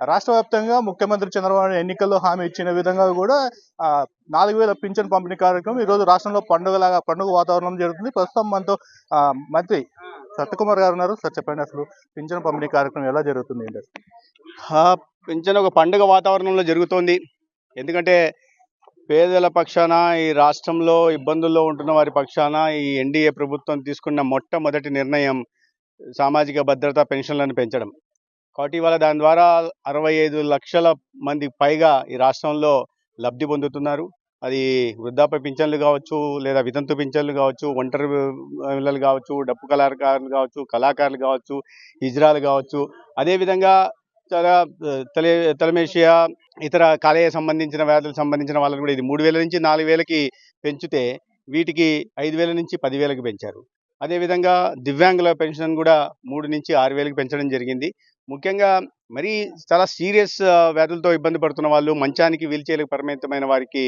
రాష్ట్ర వ్యాప్తంగా ముఖ్యమంత్రి చంద్రబాబు ఎన్నికల్లో హామీ ఇచ్చిన విధంగా కూడా నాలుగు వేల పింఛన్ పంపిణీ కార్యక్రమం ఈ రోజు రాష్ట్రంలో పండుగలాగా పండుగ వాతావరణం జరుగుతుంది. ప్రస్తుతం మనతో మంత్రి సత్యకుమార్ గారు ఉన్నారు. సార్ చెప్పండి అసలు పింఛన్ పంపిణీ కార్యక్రమం ఎలా జరుగుతుంది? పింఛన్ ఒక పండుగ వాతావరణంలో జరుగుతోంది. ఎందుకంటే పేదల పక్షాన ఈ రాష్ట్రంలో ఇబ్బందుల్లో ఉంటున్న వారి పక్షాన ఈ ఎన్డీఏ ప్రభుత్వం తీసుకున్న మొట్టమొదటి నిర్ణయం సామాజిక భద్రత పెన్షన్లను పెంచడం. కాబట్టి ఇవాళ దాని ద్వారా అరవై ఐదు లక్షల మంది పైగా ఈ రాష్ట్రంలో లబ్ధి పొందుతున్నారు. అది వృద్ధాప్య పింఛన్లు కావచ్చు లేదా వితంతు పింఛన్లు కావచ్చు ఒంటరి పిల్లలు కావచ్చు డప్పు కళాకారులు కావచ్చు కళాకారులు కావచ్చు హిజ్రాలు కావచ్చు. అదేవిధంగా చాలా ఆ, తలే తలమేషియా ఇతర కాలేయ సంబంధించిన వ్యాధులకు సంబంధించిన వాళ్ళని కూడా ఇది మూడు వేల నుంచి నాలుగు వేలకి పెంచితే వీటికి ఐదు వేల నుంచి పదివేలకు పెంచారు. అదేవిధంగా దివ్యాంగుల పెన్షన్ కూడా మూడు నుంచి ఆరు వేలకు పెంచడం జరిగింది. ముఖ్యంగా మరీ చాలా సీరియస్ వ్యాధులతో ఇబ్బంది పడుతున్న వాళ్ళు మంచానికి వీల్చైర్లకు పరిమితమైన వారికి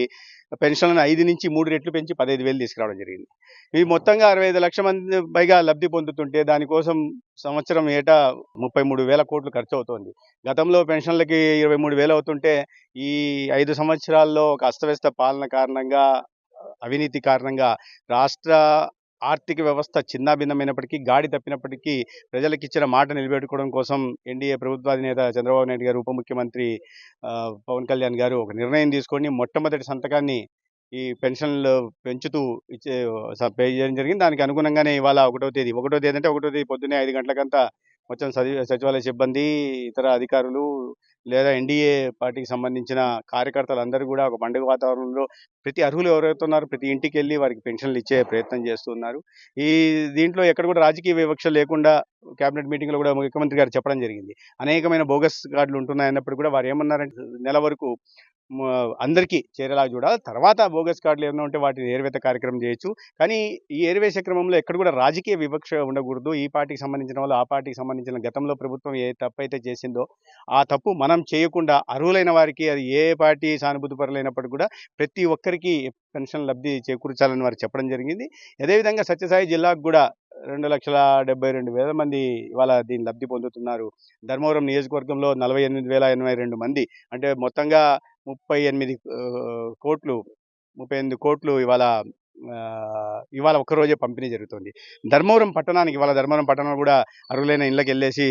పెన్షన్లను ఐదు నుంచి మూడు రెట్లు పెంచి పదహైదు వేలు తీసుకురావడం జరిగింది. ఇవి మొత్తంగా అరవై ఐదు లక్షల మంది పైగా లబ్ధి పొందుతుంటే దానికోసం సంవత్సరం ఏటా ముప్పై మూడు వేల కోట్లు ఖర్చు అవుతోంది గతంలో పెన్షన్లకి ఇరవై మూడు వేలు అవుతుంటే ఈ ఐదు సంవత్సరాల్లో ఒక అస్తవ్యస్త పాలన కారణంగా అవినీతి కారణంగా రాష్ట్ర ఆర్థిక వ్యవస్థ చిన్నాభిన్నమైనప్పటికీ గాడి తప్పినప్పటికీ ప్రజలకు ఇచ్చిన మాట నిలబెట్టుకోవడం కోసం ఎన్డీఏ ప్రభుత్వాధినేత చంద్రబాబు నాయుడు గారు ఉప ముఖ్యమంత్రి పవన్ కళ్యాణ్ గారు ఒక నిర్ణయం తీసుకొని మొట్టమొదటి సంతకాన్ని ఈ పెన్షన్లు పెంచుతూ ఇచ్చే పే చేయడం జరిగింది. దానికి అనుగుణంగానే ఇవాళ ఒకటో తేదీ ఒకటో తేదీ అంటే ఒకటో తేదీ పొద్దున్నే ఐదు గంటలకంతా మొత్తం సచి- సచివాలయ సిబ్బంది ఇతర అధికారులు లేదా ఎన్డీఏ పార్టీకి సంబంధించిన కార్యకర్తలు అందరూ కూడా ఒక పండుగ వాతావరణంలో ప్రతి అర్హులు ఎవరైతే ఉన్నారో ప్రతి ఇంటికి వెళ్ళి వారికి పెన్షన్లు ఇచ్చే ప్రయత్నం చేస్తున్నారు. ఈ దీంట్లో ఎక్కడ కూడా రాజకీయ వివక్ష లేకుండా కేబినెట్ మీటింగ్లో కూడా ముఖ్యమంత్రి గారు చెప్పడం జరిగింది. అనేకమైన బోగస్ కార్డులు ఉంటున్నాయన్నప్పుడు కూడా వారు ఏమన్నారంటే నెల వరకు అందరికీ చేరేలా చూడాలి. తర్వాత బోగస్ కార్డులు ఏమైనా ఉంటే వాటిని ఏరివేత కార్యక్రమం చేయొచ్చు. కానీ ఈ ఏరివేసే క్రమంలో ఎక్కడ కూడా రాజకీయ వివక్ష ఉండకూడదు. ఈ పార్టీకి సంబంధించిన వాళ్ళు ఆ పార్టీకి సంబంధించిన గతంలో ప్రభుత్వం ఏ తప్పు అయితే చేసిందో ఆ తప్పు మనం చేయకుండా అర్హులైన వారికి అది ఏ పార్టీ సానుభూతి పరులైనప్పటికీ కూడా ప్రతి ఒక్కరికి పెన్షన్ లబ్ధి చేకూర్చాలని వారు చెప్పడం జరిగింది. అదేవిధంగా సత్యసాయి జిల్లాకు కూడా రెండు లక్షల డెబ్బై రెండు వేల మంది ఇవాళ దీని లబ్ధి పొందుతున్నారు. ధర్మవరం నియోజకవర్గంలో నలభై ఎనిమిది వేల ఎనభై రెండు మంది. అంటే మొత్తంగా ముప్పై ఎనిమిది కోట్లు ముప్పై ఎనిమిది కోట్లు ఇవాళ ఇవాళ ఒక్కరోజే పంపిణీ జరుగుతుంది. ధర్మవరం పట్టణానికి ఇవాళ ధర్మవరం పట్టణం కూడా అర్హులైన ఇళ్ళకి వెళ్ళేసి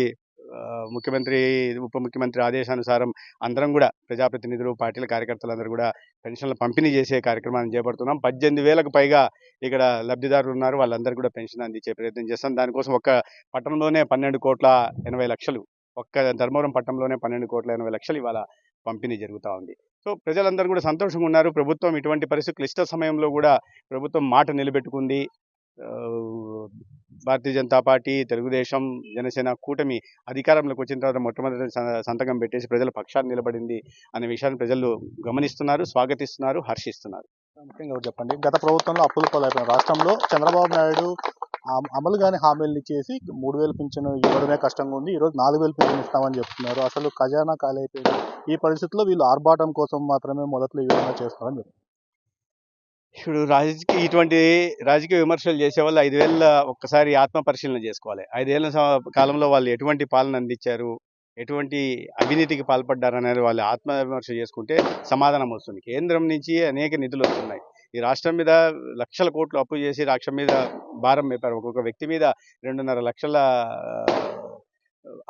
ముఖ్యమంత్రి ఉప ముఖ్యమంత్రి ఆదేశానుసారం అందరం కూడా ప్రజాప్రతినిధులు పార్టీల కార్యకర్తలు అందరూ కూడా పెన్షన్లు పంపిణీ చేసే కార్యక్రమాన్ని చేపడుతున్నాం. పద్దెనిమిది వేలకు పైగా ఇక్కడ లబ్ధిదారులు ఉన్నారు. వాళ్ళందరూ కూడా పెన్షన్ అందించే ప్రయత్నం చేస్తాం. దానికోసం ఒక్క పట్టణంలోనే పన్నెండు కోట్ల ఎనభై లక్షలు ఒక్క ధర్మవరం పట్టణంలోనే పన్నెండు కోట్ల ఎనభై లక్షలు ఇవాళ పంపిణీ జరుగుతూ ఉంది. సో ప్రజలందరూ కూడా సంతోషంగా ఉన్నారు. ప్రభుత్వం ఇటువంటి పరిస్థితి క్లిష్ట సమయంలో కూడా ప్రభుత్వం మాట నిలబెట్టుకుంది. భారతీయ జనతా పార్టీ తెలుగుదేశం జనసేన కూటమి అధికారంలోకి వచ్చిన తర్వాత మొట్టమొదటి సంతకం పెట్టేసి ప్రజల పక్షాన్ని నిలబడింది అనే విషయాన్ని ప్రజలు గమనిస్తున్నారు స్వాగతిస్తున్నారు హర్షిస్తున్నారు. ముఖ్యంగా చెప్పండి. గత ప్రభుత్వంలో అప్పుల పాలైపోయిన రాష్ట్రంలో చంద్రబాబు నాయుడు అమలు కాని హామీలు ఇచ్చేసి మూడు వేలు పింఛను ఇవ్వడమే కష్టంగా ఉంది. ఈ రోజు నాలుగు వేలు పింఛను ఇస్తామని చెప్తున్నారు. అసలు ఖజానా ఖాళీ అయిపోయింది? ఈ పరిస్థితుల్లో వీళ్ళు ఆర్భాటం కోసం మాత్రమే మొదట్లో ఈ విధంగా చేస్తున్నారని చెప్పి. ఇప్పుడు రాజకీయ ఇటువంటి రాజకీయ విమర్శలు చేసే వాళ్ళు ఐదు వేల ఒక్కసారి ఆత్మ పరిశీలన చేసుకోవాలి ఐదేళ్ళ స- కాలంలో వాళ్ళు ఎటువంటి పాలన అందించారు? ఎటువంటి అవినీతికి పాల్పడ్డారు అనేది వాళ్ళు ఆత్మ విమర్శ చేసుకుంటే సమాధానం వస్తుంది. కేంద్రం నుంచి అనేక నిధులు వస్తున్నాయి. ఈ రాష్ట్రం మీద లక్షల కోట్లు అప్పు చేసి రాష్ట్రం మీద భారం వేపారు ఒక్కొక్క వ్యక్తి మీద రెండున్నర లక్షల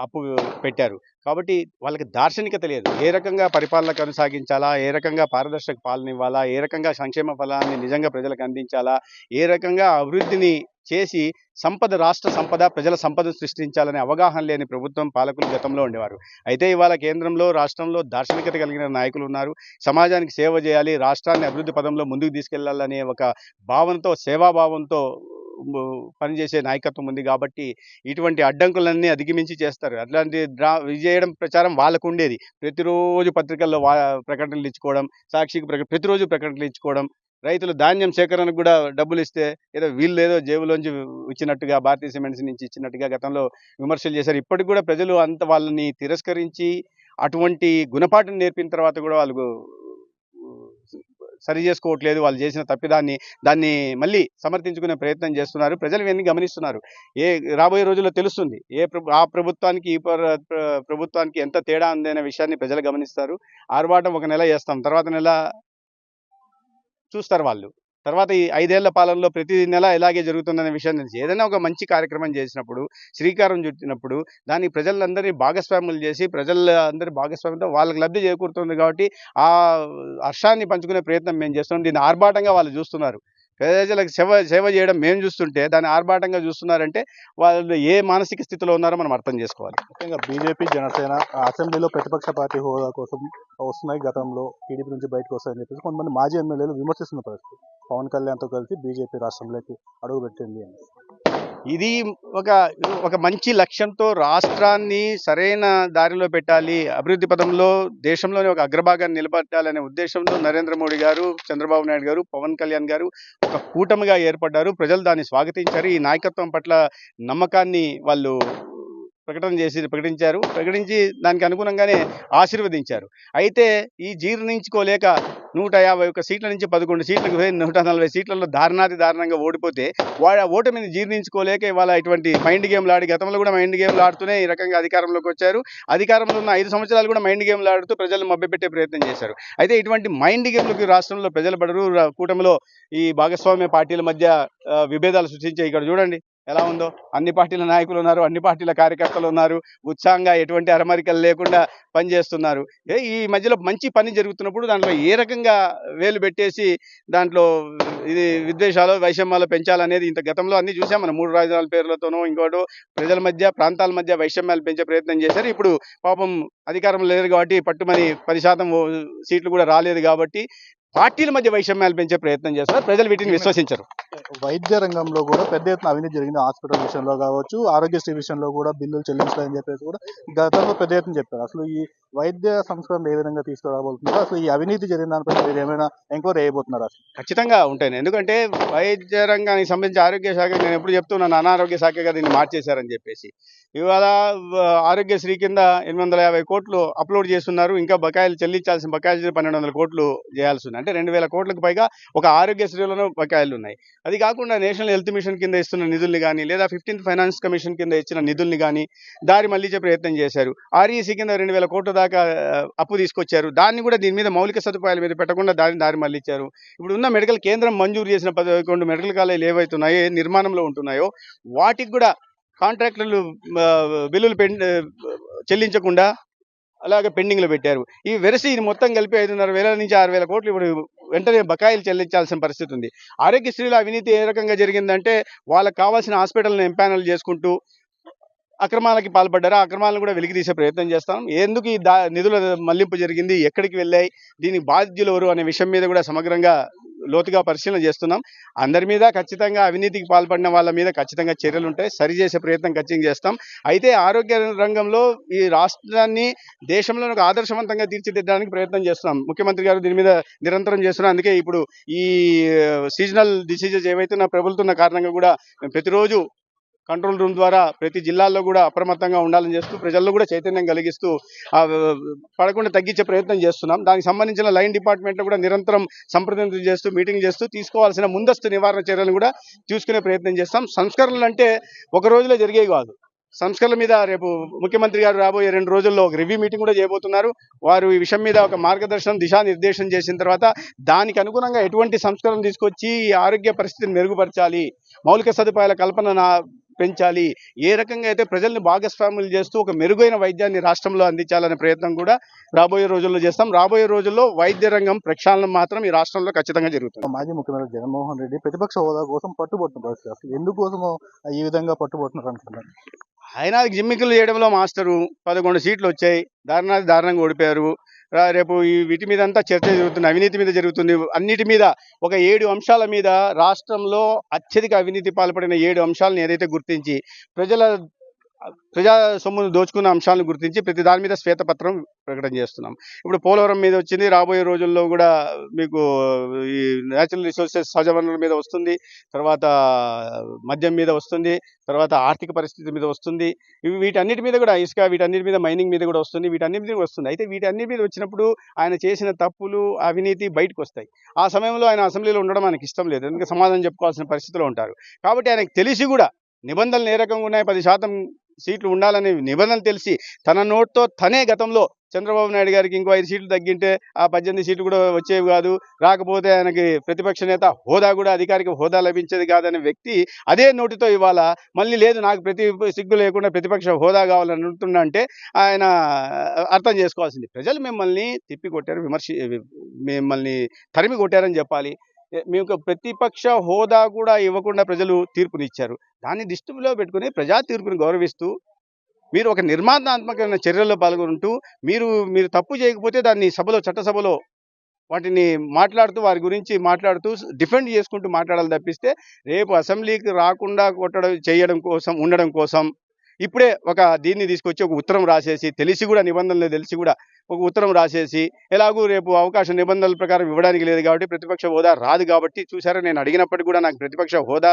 అప్పు పెట్టారు. కాబట్టి వాళ్ళకి దార్శనికత లేదు ఏ రకంగా పరిపాలన కొనసాగించాలా? ఏ రకంగా పారదర్శక పాలన ఇవ్వాలా? ఏ రకంగా సంక్షేమ ఫలాన్ని నిజంగా ప్రజలకు అందించాలా? ఏ రకంగా అభివృద్ధిని చేసి సంపద రాష్ట్ర సంపద ప్రజల సంపద సృష్టించాలనే అవగాహన లేని ప్రభుత్వం పాలకులు గతంలో ఉండేవారు. అయితే ఇవాళ కేంద్రంలో రాష్ట్రంలో దార్శనికత కలిగిన నాయకులు ఉన్నారు. సమాజానికి సేవ చేయాలి రాష్ట్రాన్ని అభివృద్ధి పదంలో ముందుకు తీసుకెళ్ళాలనే ఒక భావనతో సేవాభావంతో పనిచేసే నాయకత్వం ఉంది కాబట్టి ఇటువంటి అడ్డంకులన్నీ అధిగమించి చేస్తారు. అట్లాంటి డ్రా విజయడం ప్రచారం వాళ్ళకు ఉండేది. ప్రతిరోజు పత్రికల్లో వా ప్రకటనలు ఇచ్చుకోవడం సాక్షికి ప్రక ప్రతిరోజు ప్రకటనలు ఇచ్చుకోవడం రైతులు ధాన్యం సేకరణకు కూడా డబ్బులు ఇస్తే ఏదో వీళ్ళు ఏదో జేబులోంచి ఇచ్చినట్టుగా భారతీయ సిమెంట్స్ నుంచి ఇచ్చినట్టుగా గతంలో విమర్శలు చేశారు. ఇప్పటికి కూడా ప్రజలు అంత వాళ్ళని తిరస్కరించి అటువంటి గుణపాఠం నేర్పిన తర్వాత కూడా వాళ్ళు సరి చేసుకోవట్లేదు వాళ్ళు చేసిన తప్పిదాన్ని దాన్ని మళ్ళీ సమర్థించుకునే ప్రయత్నం చేస్తున్నారు. ప్రజలు ఇవన్నీ గమనిస్తున్నారు. ఏ రాబోయే రోజుల్లో తెలుస్తుంది. ఏ ఆ ప్రభుత్వానికి ఈ ప్రభుత్వానికి ఎంత తేడా ఉందనే విషయాన్ని ప్రజలు గమనిస్తారు. ఆర్భాటం ఒక నెల చేస్తాం తర్వాత నెల చూస్తారు వాళ్ళు. తర్వాత ఈ ఐదేళ్ళ పాలనలో ప్రతి నెల ఇలాగే జరుగుతుందనే విషయం తెలిసి ఏదైనా ఒక మంచి కార్యక్రమం చేసినప్పుడు శ్రీకారం చుట్టినప్పుడు దాన్ని ప్రజలందరినీ భాగస్వాములు చేసి ప్రజల అందరి భాగస్వామ్యంతో వాళ్ళకి లబ్ధి చేకూరుతుంది కాబట్టి ఆ హర్షాన్ని పంచుకునే ప్రయత్నం మేము చేస్తున్నాం. దీన్ని ఆర్భాటంగా వాళ్ళు చూస్తున్నారు. ప్రజలకు సేవ సేవ చేయడం మేము చూస్తుంటే దాన్ని ఆర్భాటంగా చూస్తున్నారంటే వాళ్ళు ఏ మానసిక స్థితిలో ఉన్నారో మనం అర్థం చేసుకోవాలి. ముఖ్యంగా బీజేపీ జనసేన అసెంబ్లీలో ప్రతిపక్ష పార్టీ హోదా కోసం వస్తున్నాయి గతంలో. టీడీపీ నుంచి బయటకు వస్తాయని చెప్పేసి కొంతమంది మాజీ ఎమ్మెల్యేలు విమర్శిస్తున్న పరిస్థితి. పవన్ కళ్యాణ్తో కలిసి బీజేపీ రాష్ట్రంలోకి అడుగుపెట్టింది అని. ఇది ఒక ఒక మంచి లక్ష్యంతో రాష్ట్రాన్ని సరైన దారిలో పెట్టాలి అభివృద్ధి పదంలో దేశంలోనే ఒక అగ్రభాగాన్ని నిలబెట్టాలనే ఉద్దేశంతో నరేంద్ర మోడీ గారు చంద్రబాబు నాయుడు గారు పవన్ కళ్యాణ్ గారు ఒక కూటమిగా ఏర్పడ్డారు. ప్రజలు దాన్ని స్వాగతించారు. ఈ నాయకత్వం పట్ల నమ్మకాన్ని వాళ్ళు ప్రకటన చేసి ప్రకటించారు. ప్రకటించి దానికి అనుగుణంగానే ఆశీర్వదించారు. అయితే ఈ జీర్ణించుకోలేక నూట యాభై ఒక్క సీట్ల నుంచి పదకొండు సీట్లకు పోయి నూట నలభై సీట్లలో దారుణాతి దారుణంగా ఓడిపోతే వాడు ఆ ఓటమిని జీర్ణించుకోలేక ఇవాళ ఇటువంటి మైండ్ గేమ్లు ఆడి గతంలో కూడా మైండ్ గేమ్లు ఆడుతూనే ఈ రకంగా అధికారంలోకి వచ్చారు. అధికారంలో ఉన్న ఐదు సంవత్సరాలు కూడా మైండ్ గేమ్లు ఆడుతూ ప్రజలను మభ్యపెట్టే ప్రయత్నం చేశారు. అయితే ఇటువంటి మైండ్ గేమ్లకు రాష్ట్రంలో ప్రజలు పడరు. కూటమిలో ఈ భాగస్వామ్య పార్టీల మధ్య విభేదాలు సృష్టించే ఇక్కడ చూడండి. ఎలా ఉందో? అన్ని పార్టీల నాయకులు ఉన్నారు అన్ని పార్టీల కార్యకర్తలు ఉన్నారు ఉత్సాహంగా ఎటువంటి అరమరికలు లేకుండా పనిచేస్తున్నారు. ఏ ఈ మధ్యలో మంచి పని జరుగుతున్నప్పుడు దాంట్లో ఏ రకంగా వేలు పెట్టేసి దాంట్లో ఇది విద్వేషాలు వైషమ్యాలు పెంచాలనేది ఇంత గతంలో అన్ని చూసాం. మనం మూడు రాజధానుల పేర్లతోనో ఇంకోటో ప్రజల మధ్య ప్రాంతాల మధ్య వైషమ్యాలు పెంచే ప్రయత్నం చేశారు. ఇప్పుడు పాపం అధికారం లేదు కాబట్టి పట్టుమని పది శాతం సీట్లు కూడా రాలేదు కాబట్టి పార్టీల మధ్య వైషమ్యాలు పెంచే ప్రయత్నం చేస్తారు. ప్రజలు వీటిని విశ్వసించరు. వైద్య రంగంలో కూడా పెద్ద ఎత్తున అవినీతి జరిగింది. హాస్పిటల్ విషయంలో కావచ్చు ఆరోగ్యశ్రీ విషయంలో కూడా బిల్లులు చెల్లించలేదని చెప్పేసి కూడా గతంలో పెద్ద ఎత్తున చెప్పారు. అసలు ఈ వైద్య సంస్కరణ ఏ విధంగా తీసుకురాబోతున్నారు అసలు ఈ అవినీతి జరిగిన దానిపైన మీరు ఏమైనా ఎంక్వైరీ చేయబోతున్నారు? అసలు ఖచ్చితంగా ఉంటాయి. ఎందుకంటే వైద్య రంగానికి సంబంధించి ఆరోగ్య శాఖ నేను ఎప్పుడు చెప్తున్నాను అనారోగ్య శాఖగా దీన్ని మార్చేశారని చెప్పేసి. ఇవాళ ఆరోగ్యశ్రీ కింద ఎనిమిది వందల యాభై కోట్లు అప్లోడ్ చేస్తున్నారు. ఇంకా బకాయిలు చెల్లించాల్సిన బకాయిలు పన్నెండు వందల కోట్లు చేయాల్సి ఉంది అంటే రెండు వేల కోట్లకు పైగా ఒక ఆరోగ్యశ్రీలోనూ బకాయిలు ఉన్నాయి. అది కాకుండా నేషనల్ హెల్త్ మిషన్ కింద ఇస్తున్న నిధుల్ని కానీ లేదా ఫిఫ్టీన్త్ ఫైనాన్స్ కమిషన్ కింద ఇచ్చిన నిధుల్ని కానీ దారి మళ్ళించే ప్రయత్నం చేశారు. ఆర్ఈసీ కింద రెండు వేల కోట్ల దాకా అప్పు తీసుకొచ్చారు. దాన్ని కూడా దీని మీద మౌలిక సదుపాయాల మీద పెట్టకుండా దాన్ని దారి మళ్ళించారు ఇప్పుడు ఉన్న మెడికల్ కేంద్రం మంజూరు చేసిన పదకొండు మెడికల్ కాలేజీలు ఏవైతున్నాయో నిర్మాణంలో ఉంటున్నాయో వాటికి కూడా కాంట్రాక్టర్లు బిల్లులు పెన్ చెల్లించకుండా అలాగే పెండింగ్లో పెట్టారు. ఈ వెరసి ఇది మొత్తం కలిపి ఐదున్నర వేల నుంచి ఆరు వేల కోట్లు ఇప్పుడు వెంటనే బకాయిలు చెల్లించాల్సిన పరిస్థితి ఉంది ఆరోగ్యశ్రీలో అవినీతి ఏ రకంగా జరిగిందంటే వాళ్ళకి కావాల్సిన హాస్పిటల్ని ఎంపానల్ చేసుకుంటూ అక్రమాలకి పాల్పడ్డారు? ఆ అక్రమాలను కూడా వెలికి తీసే ప్రయత్నం చేస్తాం. ఎందుకు ఈ దా నిధుల మళ్ళింపు జరిగింది? ఎక్కడికి వెళ్ళాయి? దీనికి బాధ్యులు ఎవరు అనే విషయం మీద కూడా సమగ్రంగా లోతుగా పరిశీలన చేస్తున్నాం. అందరి మీద ఖచ్చితంగా అవినీతికి పాల్పడిన వాళ్ళ మీద ఖచ్చితంగా చర్యలు ఉంటాయి. సరిచేసే ప్రయత్నం ఖచ్చితంగా చేస్తాం. అయితే ఆరోగ్య రంగంలో ఈ రాష్ట్రాన్ని దేశంలో ఒక ఆదర్శవంతంగా తీర్చిదిద్దడానికి ప్రయత్నం చేస్తున్నాం. ముఖ్యమంత్రి గారు దీని మీద నిరంతరం చేస్తున్నాం అందుకే ఇప్పుడు ఈ సీజనల్ డిసీజెస్ ఏవైతే నా ప్రబలుతున్న కారణంగా కూడా ప్రతిరోజు కంట్రోల్ రూమ్ ద్వారా ప్రతి జిల్లాల్లో కూడా అప్రమత్తంగా ఉండాలని చేస్తూ ప్రజల్లో కూడా చైతన్యం కలిగిస్తూ పడకుండా తగ్గించే ప్రయత్నం చేస్తున్నాం. దానికి సంబంధించిన లైన్ డిపార్ట్మెంట్లో కూడా నిరంతరం సంప్రదింపులు చేస్తూ మీటింగ్ చేస్తూ తీసుకోవాల్సిన ముందస్తు నివారణ చర్యలను కూడా చూసుకునే ప్రయత్నం చేస్తాం. సంస్కరణలు అంటే ఒక రోజులో జరిగేవి కాదు. సంస్కరణల మీద రేపు ముఖ్యమంత్రి గారు రాబోయే రెండు రోజుల్లో ఒక రివ్యూ మీటింగ్ కూడా చేయబోతున్నారు. వారు ఈ విషయం మీద ఒక మార్గదర్శనం దిశానిర్దేశం చేసిన తర్వాత దానికి అనుగుణంగా ఎటువంటి సంస్కరణ తీసుకొచ్చి ఈ ఆరోగ్య పరిస్థితిని మెరుగుపరచాలి మౌలిక సదుపాయాల కల్పన పెంచాలి. ఏ రకంగా అయితే ప్రజల్ని భాగస్వాములు చేస్తూ ఒక మెరుగైన వైద్యాన్ని రాష్ట్రంలో అందించాలనే ప్రయత్నం కూడా రాబోయే రోజుల్లో చేస్తాం. రాబోయే రోజుల్లో వైద్య రంగం ప్రక్షాళన మాత్రం ఈ రాష్ట్రంలో ఖచ్చితంగా జరుగుతుంది. మాజీ ముఖ్యమంత్రి జగన్మోహన్ రెడ్డి ప్రతిపక్ష హోదా కోసం పట్టుబడుతున్న పరిస్థితి అసలు. ఎందుకోసమో ఈ విధంగా పట్టుబడుతున్నారు అనుకుంటున్నారు ఆయన జిమ్మికులు చేయడంలో మాస్టరు పదకొండు సీట్లు వచ్చాయి. దారుణాది దారుణంగా ఓడిపోయారు. రేపు ఈ వీటి మీద అంతా చర్చ జరుగుతుంది అవినీతి మీద జరుగుతుంది. అన్నిటి మీద ఒక ఏడు అంశాల మీద రాష్ట్రంలో అత్యధిక అవినీతి పాల్పడిన ఏడు అంశాలను ఏదైతే గుర్తించి ప్రజల ప్రజా సొమ్మును దోచుకున్న అంశాలను గుర్తించి ప్రతి దాని మీద శ్వేతపత్రం ప్రకటన చేస్తున్నాం. ఇప్పుడు పోలవరం మీద వచ్చింది రాబోయే రోజుల్లో కూడా మీకు ఈ న్యాచురల్ రిసోర్సెస్ సహజ వనరుల మీద వస్తుంది తర్వాత మద్యం మీద వస్తుంది తర్వాత ఆర్థిక పరిస్థితి మీద వస్తుంది. వీటన్నిటి మీద కూడా ఇసుక వీటన్నిటి మీద మైనింగ్ మీద కూడా వస్తుంది వీటన్నిటి మీద వస్తుంది. అయితే వీటన్నిటి మీద వచ్చినప్పుడు ఆయన చేసిన తప్పులు అవినీతి బయటకు వస్తాయి. ఆ సమయంలో ఆయన అసెంబ్లీలో ఉండడం ఆయనకి ఇష్టం లేదు. ఎందుకంటే సమాధానం చెప్పుకోవాల్సిన పరిస్థితిలో ఉంటారు. కాబట్టి ఆయనకు తెలిసి కూడా నిబంధనలు ఏ రకంగా ఉన్నాయి పది శాతం సీట్లు ఉండాలనే నిబంధనలు తెలిసి తన నోట్తో తనే గతంలో చంద్రబాబు నాయుడు గారికి ఇంకో ఐదు సీట్లు తగ్గింటే ఆ పద్దెనిమిది సీట్లు కూడా వచ్చేవి కాదు. రాకపోతే ఆయనకి ప్రతిపక్ష నేత హోదా కూడా అధికారిక హోదా లభించేది కాదనే వ్యక్తి అదే నోటితో ఇవాళ మళ్ళీ లేదు నాకు ప్రతి సిగ్గు లేకుండా ప్రతిపక్ష హోదా కావాలని అంటున్నా అంటే ఆయన అర్థం చేసుకోవాల్సింది. ప్రజలు మిమ్మల్ని తిప్పి కొట్టారు విమర్శ మిమ్మల్ని తరిమి కొట్టారని చెప్పాలి. మీకు ప్రతిపక్ష హోదా కూడా ఇవ్వకుండా ప్రజలు తీర్పునిచ్చారు. దాన్ని దృష్టిలో పెట్టుకుని ప్రజా తీర్పుని గౌరవిస్తూ మీరు ఒక నిర్మాణాత్మకమైన చర్యల్లో పాల్గొంటూ మీరు మీరు తప్పు చేయకపోతే దాన్ని సభలో చట్టసభలో వాటిని మాట్లాడుతూ వారి గురించి మాట్లాడుతూ డిఫెండ్ చేసుకుంటూ మాట్లాడాలి తప్పిస్తే రేపు అసెంబ్లీకి రాకుండా కొట్టడం చేయడం కోసం ఉండడం కోసం ఇప్పుడే ఒక దీన్ని తీసుకొచ్చి ఒక ఉత్తరం రాసేసి తెలిసి కూడా నిబంధనలు తెలిసి కూడా ఒక ఉత్తరం రాసేసి ఎలాగూ రేపు అవకాశం నిబంధనల ప్రకారం ఇవ్వడానికి లేదు కాబట్టి ప్రతిపక్ష హోదా రాదు కాబట్టి చూసారా నేను అడిగినప్పటికీ కూడా నాకు ప్రతిపక్ష హోదా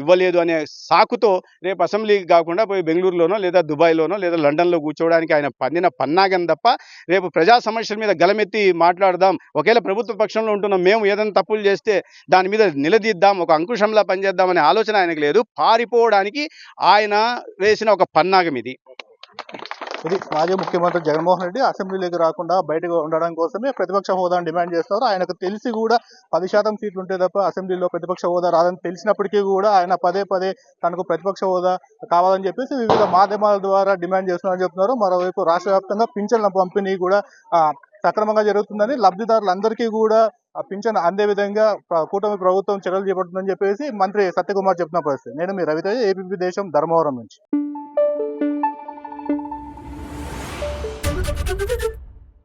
ఇవ్వలేదు అనే సాకుతో రేపు అసెంబ్లీకి కాకుండా పోయి బెంగళూరులోనో లేదా దుబాయ్లోనో లేదా లండన్లో కూర్చోవడానికి ఆయన పన్నిన పన్నాగం తప్ప రేపు ప్రజా సమస్యల మీద గలమెత్తి మాట్లాడదాం. ఒకవేళ ప్రభుత్వ పక్షంలో ఉంటున్నాం మేము ఏదైనా తప్పులు చేస్తే దాని మీద నిలదీద్దాం ఒక అంకుశంలా పనిచేద్దాం అనే ఆలోచన ఆయనకు లేదు. పారిపోవడానికి ఆయన వేసిన ఒక పన్నాగం ఇది. ఇది మాజీ ముఖ్యమంత్రి జగన్మోహన్ రెడ్డి అసెంబ్లీలోకి రాకుండా బయటకు ఉండడం కోసమే ప్రతిపక్ష హోదాను డిమాండ్ చేస్తారు ఆయనకు తెలిసి కూడా పది శాతం సీట్లు ఉంటే తప్ప అసెంబ్లీలో ప్రతిపక్ష హోదా రాదని తెలిసినప్పటికీ కూడా ఆయన పదే పదే తనకు ప్రతిపక్ష హోదా కావాలని చెప్పేసి వివిధ మాధ్యమాల ద్వారా డిమాండ్ చేస్తున్నారని చెప్తున్నారు. మరోవైపు రాష్ట్ర వ్యాప్తంగా పింఛన్ల పంపిణీ కూడా సక్రమంగా జరుగుతుందని లబ్ధిదారులందరికీ కూడా పింఛన్ అందే విధంగా కూటమి ప్రభుత్వం చర్యలు చేపడుతుందని చెప్పేసి మంత్రి సత్యకుమార్ చెప్తున్న పరిస్థితి. నేను మీ రవితేజ ఏపీ దేశం ధర్మవరం నుంచి.